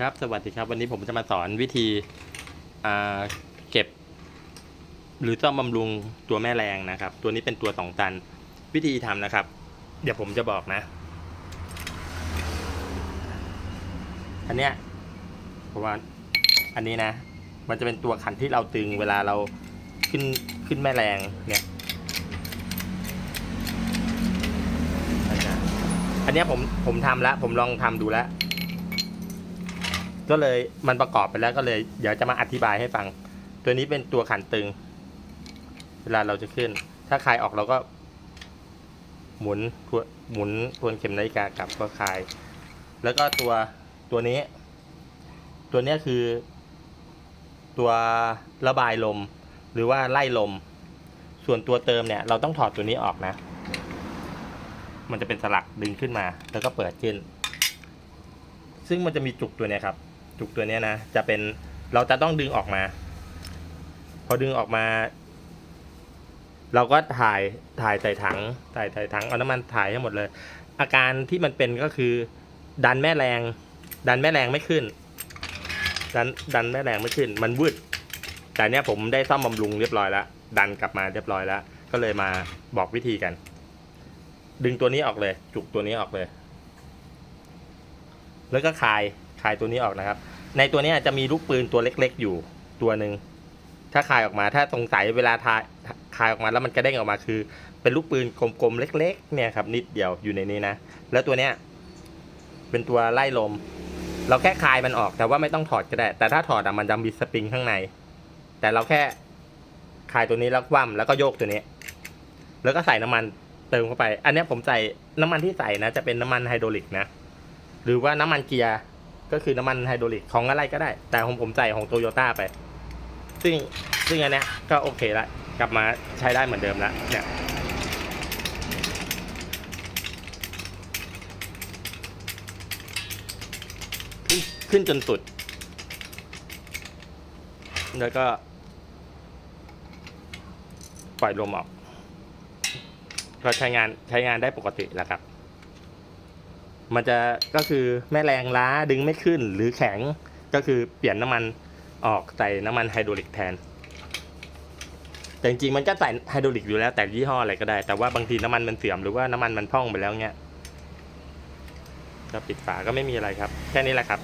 ครับสวัสดีครับวันนี้ผมจะมาสอนวิธีเก็บ หรือซ่อมบำรุงตัวแม่แรงนะครับ ตัวนี้เป็นตัวสองตัน วิธีทำนะครับ เดี๋ยวผมจะบอกนะ อันเนี้ยเพราะว่าอันนี้นะ มันจะเป็นตัวขันที่เราตึงเวลาเราขึ้นขึ้นแม่แรงเนี่ยอันเนี้ยอันเนี้ยผมผมทำแล้วผมลองทำดูแล้ว ก็เลยมันประกอบไปแล้วก็เลยเดี๋ยวจะมาอธิบายให้ฟัง ตัวนี้เป็นตัวขันตึง เวลาเราจะขึ้น ถ้าคลายออกเราก็ หมุนทวหมุนทวนเข็มนาฬิกากลับก็คลาย แล้วก็ตัวตัวนี้ ตัวนี้คือ ตัวระบายลม หรือว่าไล่ลม ส่วนตัวเติมเนี่ย เราต้องถอดตัวนี้ออกนะ มันจะเป็นสลักดึงขึ้นมา แล้วก็เปิดขึ้นซึ่งมันจะมีจุกตัวเนี้ยครับ จุกตัวเนี้ยนะจะเป็นเราจะต้องดึงออกมา พอดึงออกมา เราก็ถ่ายถ่ายใส่ถังถ่ายใส่ถังเอาน้ำมันถ่ายให้หมดเลย อาการที่มันเป็นก็คือ ดันแม่แรง ดันแม่แรงไม่ขึ้น ดันดันแม่แรงไม่ขึ้น มันวืดแต่เนี้ยผมได้ซ่อมบำรุงเรียบร้อยแล้วดันกลับมาเรียบร้อยแล้ว ก็เลยมาบอกวิธีกัน ดึงตัวนี้ออกเลย จุกตัวนี้ออกเลย แล้วก็คลาย คลายตัวนี้ออกนะครับ ในตัวนี้จะมีลูกปืนตัวเล็ก ๆ อยู่ตัวหนึ่งถ้าคลายออกมาถ้าสงสัยเวลาทายคลายออกมาแล้วมันกระเด้งออกมาคือ เป็นลูกปืนกลมๆเล็ก ๆ เนี่ยครับนิดเดียวอยู่ในนี้นะแล้วตัวเนี้ยเป็นตัวไล่ลม เราแค่คลายมันออกแต่ว่าไม่ต้องถอดก็ได้ แต่ถ้าถอดอะมันจะมีสปริงข้างใน แต่เราแค่คลายตัวนี้แล้วคว่ำแล้วก็โยกตัวนี้ แล้วก็ใส่น้ำมันเติมเข้าไป อันนี้ผมใส่น้ำมันที่ใส่นะ จะเป็นน้ำมันไฮดรอลิกนะ หรือว่าน้ำมันเกียร์ ก็คือน้ำมันไฮดรอลิกของอะไรก็ได้ แต่ของผมใส่ของโตโยต้าไป ซึ่งซึ่งอันเนี้ยก็โอเคละกลับมาใช้ได้เหมือนเดิมล้วเนี่ยขึ้นขึ้นจนสุด แล้วก็ ปล่อยลมออก ก็ใช้งานใช้งานได้ปกติแล้วครับ มันจะก็คือแม่แรงล้าดึงไม่ขึ้น หรือแข็งก็คือเปลี่ยนน้ำมันออกใส่น้ำมันไฮดรอลิกแทน แต่จริงๆมันก็ใส่ไฮดรอลิกอยู่แล้วแต่ยี่ห้ออะไรก็ได้ แต่ว่าบางทีน้ำมันมันเสื่อมหรือว่าน้ำมันมันพ่องไปแล้วเนี้ยก็ปิดฝาก็ไม่มีอะไรครับ แค่นี้แหละครับ